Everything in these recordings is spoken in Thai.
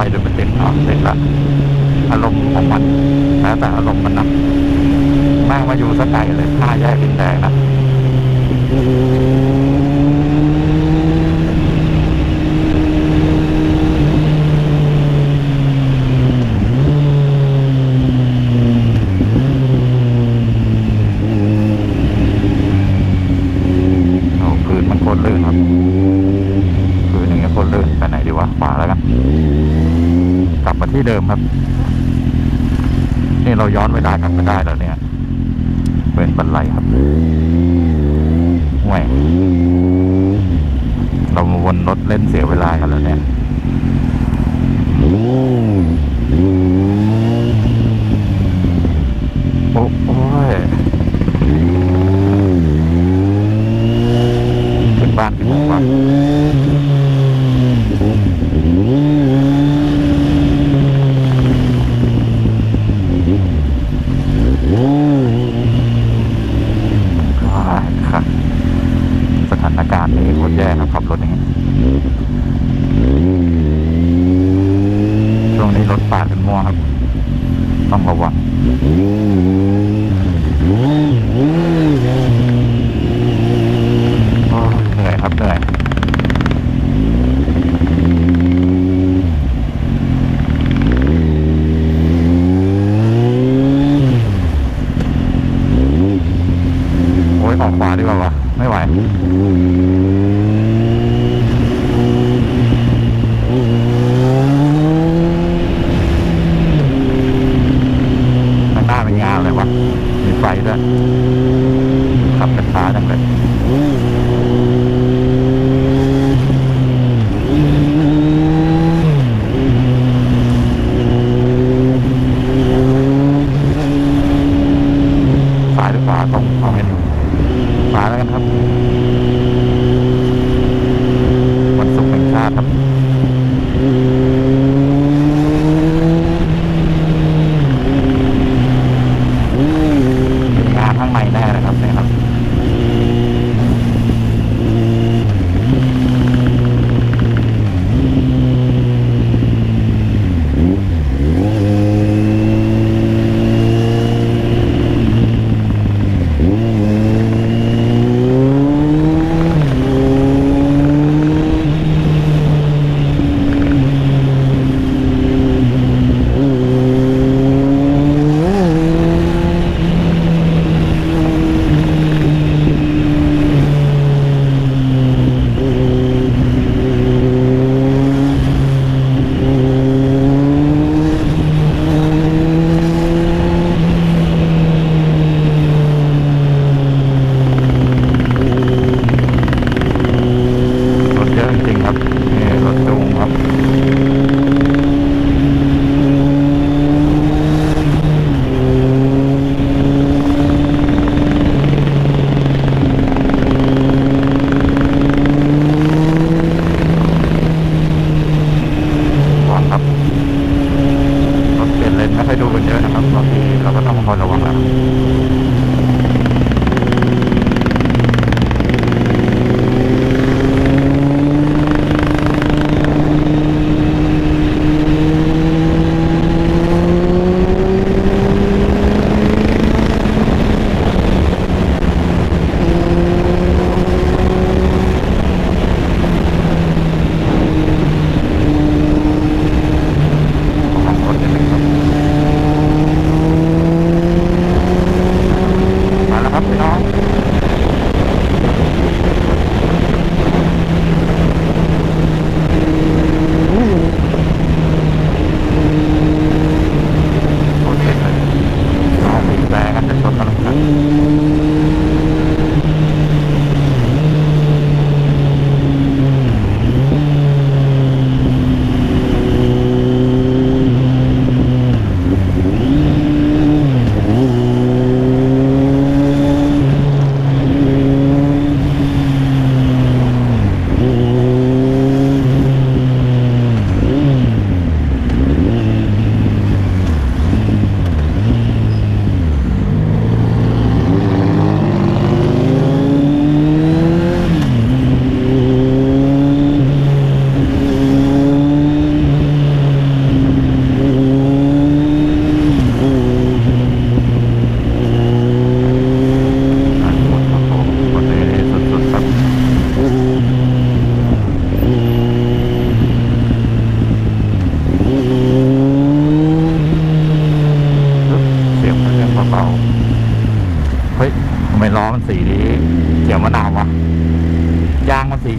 ไปเดี๋ยวมันติดอ๋อติดละอารมณ์ของมันแล้วแต่อารมณ์มันนะแม่งมาอยู่สักไกลเลยห้าแยกดินแดงนะ โอ้พื้นมันโคตรลื่นครับพื้นอย่างเงี้ยโคตรลื่นไปไหนดีวะขวาแล้วกัน กลับ มาที่เดิมครับ นี่เราย้อนเวลากลับมาได้แล้วเนี่ย เป็นบันไลครับแห่วเรามาวนรถเล่นเสียเวลากันแล้วเนี่ยโอ้โอยถึงบ้านกี่โมงวะอ่าครับสถานการณ์นี้โคตรแย่ครับขับรถอย่างนี้ช่วงนี้รถปาดกันมั่วครับ ต้องระวัง โอ้ยเหนื่อยครับเหนื่อยโอ้ยออกขวาดีกว่าวะไม่ไหวข้างหน้าเป็นงานเลย วะมีไฟด้วยขับกันช้าจังเลยซ้ายหรือขวาตรงเอาให้ดีขวาแล้วกันครับ วันศุกร์แห่งชาติครับ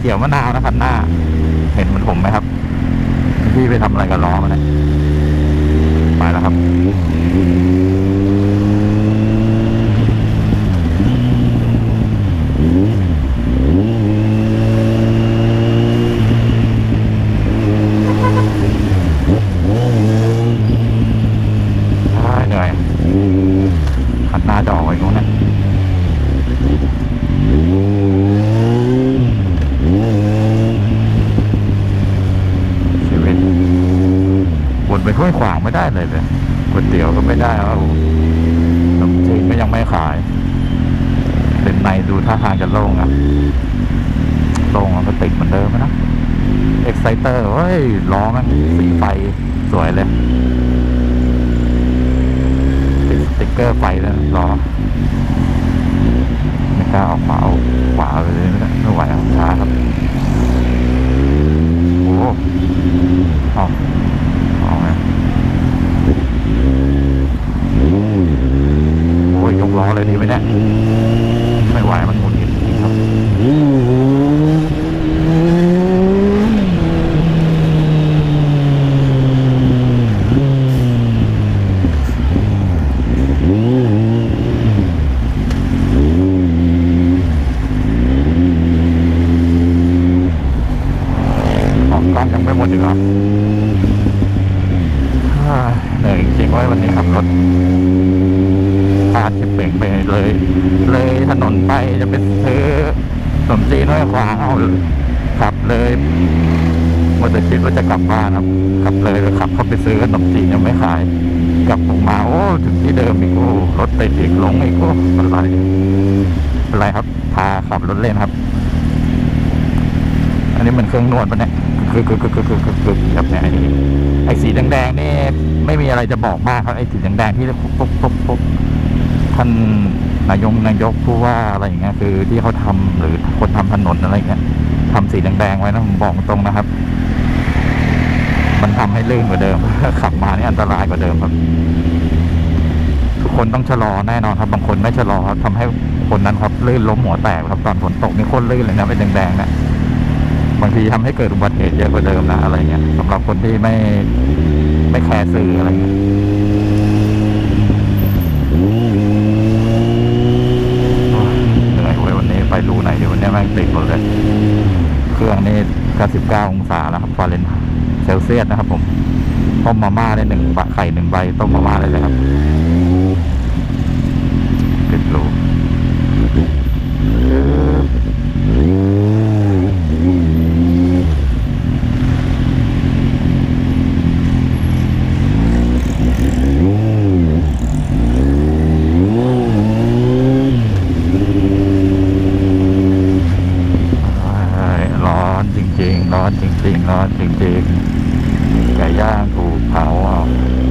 เขียวมะนาวนะคันหน้า เห็นเหมือนผมไหมครับ พี่ไปทำอะไรกับล้อมาเนี่ยไปแล้วครับ อ้ายเหนื่อยขันหน้าจะออกไปนู้นนะชีวิตวนไปห้วยขวาง ไม่ได้เลยเลยก๋วยเตี๋ยวก็ไม่ได้แล้วขนมจีนก็ยังไม่ขาย เป็นในดูท่าทางจะโล่งอะโล่งแล้วก็ติดเหมือนเดิมนะเอ็กไซเตอร์เฮ้ยล้อมันสีไฟสวยเลยติดสติ๊กเกอร์ไฟแล้วล้อไม่กล้าเอาขวาเอาไปเลยไม่ได้ไม่ไหวเอาช้าครับ โอ้โหเอาเอาไงโอ้ยยกล้อเลยดีไหมเนี่ยไม่ไหวมันหมุนงิดจริงครับ ของกล้องยังไม่หมดอีกเหรอฮ่า เหนื่อยจริงๆไว้วันนี้ขับรถพาชิบเป่งไปเลย เลยถนนไปจะไปซื้อขนมจีนห้วยขวางเอาขับเลยว่าจะคิดว่าจะกลับบ้านครับขับเลยขับเข้าไปซื้อขนมจีนยังไม่ขาย กลับออกมาโอ้ถึงที่เดิมอีกโอ้รถติดอีกหลงอีกโอ้เป็นไรเป็นไรครับ พาขับรถเล่นครับ อันนี้มันเครื่องนวดปะเนี่ยคือคือคือคือคือคือคือแบบนี่ยไอ้ไอ้สีแดงๆนี่ไม่มีอะไรจะบอกมากครับไอ้สีแดงๆที่ปุ๊บปุ๊บปุ๊บท่านนายกนายกผู้ว่าอะไรอย่างเงี้ยคือที่เขาทำหรือคนทำถนนอะไรอย่างเงี้ยทำสีแดงๆไว้นะผมบอกตรงนะครับ มันทำให้ลื่นกว่าเดิมขับมานี่อันตรายกว่าเดิมครับทุกคนต้องชะลอแน่นอนครับ บางคนไม่ชะลอครับทำให้คนนั้นครับลื่นล้มหัวแตกครับตอนฝนตกนี่โคตรลื่นเลยนะเป็นแดงๆนะ บางทีทำให้เกิดอุบัติเหตุเยอะกว่าเดิมนะอะไรเงี้ยสำหรับคนที่ไม่ไม่แคร์สื่ออะไรเงี้ยเหนื่อยเว้ยวันนี้ไปดูไหนเดี๋ยววันนี้แม่งติดหมดเลยเครื่องนี่99องศาแล้วครับฟาเรนเซลเซียสนะครับ ผมต้มมาม่าได้หนึ่งบะไข่หนึ่งใบต้มมาม่าได้เลยครับติดรูเอ้ยร้อนจริง ๆ ร้อนจริง ๆ ร้อนจริง ๆ ไก่ย่างถูกเผาอะ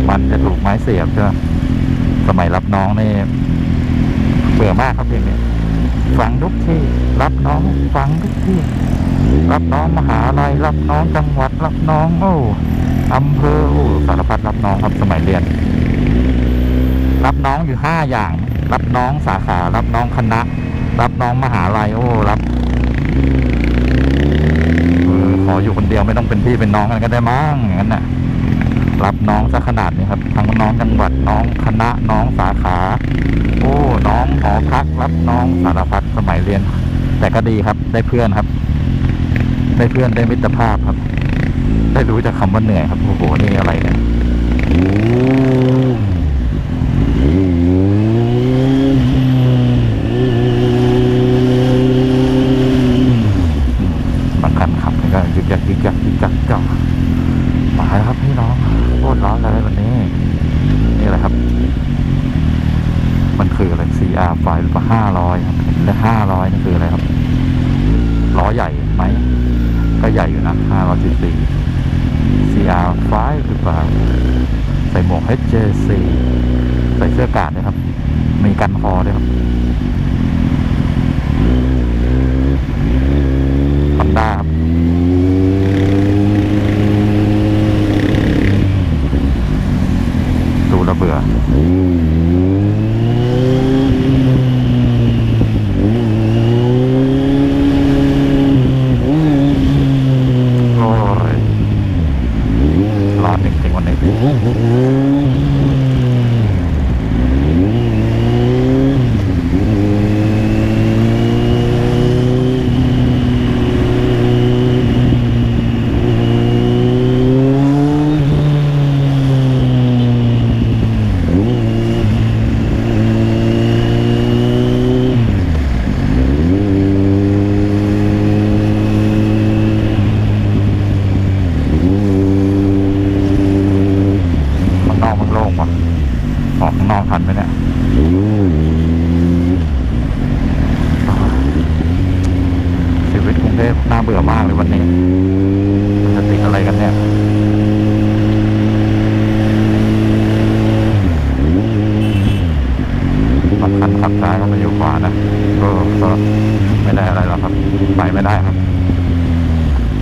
มันจะถูกไม้เสียบใช่ไหมสมัยรับน้องนี่เบื่อมากครับเพลงนี้ ฟังทุกที่ รับน้องฟังทุกที่ รับน้องมหาลัยรับน้องจังหวัดรับน้องโอ้อำเภอโอ้สารพัดรับน้องครับสมัยเรียน รับน้องอยู่ห้าอย่าง รับน้องสาขา รับน้องคณะ รับน้องมหาลัยโอ้รับขออยู่คนเดียวไม่ต้องเป็นพี่เป็นน้องกันก็ได้มั้งอย่างนั้นน่ะ รับน้องซะขนาดนี้ครับทั้งน้องจังหวัดน้องคณะน้องสาขา โอ้น้องหอพักรับน้องสารพัดสมัยเรียน แต่ก็ดีครับ ได้เพื่อนครับ ได้เพื่อนได้มิตรภาพครับ ได้รู้จากคำว่าเหนื่อยครับโอ้โหนี่อะไรเนี่ยบางคันขับก็ยึกยักยึกยักยึกยักจ้ามาแล้วครับพี่น้องโคตรร้อนเลยวันนี้ นี่แหละครับ มันคืออะไร ร้อยหรือเปล่าห้าร้อยครับแต่ห้าร้อยนี่คืออะไรครับล้อใหญ่ไหมก็ใหญ่อยู่นะห้าร้อยซีซี CR ไฟหรือเปล่าใส่หมวก HJC ใส่เสื้อกาดด้วยครับ มีกันคอด้วยครับ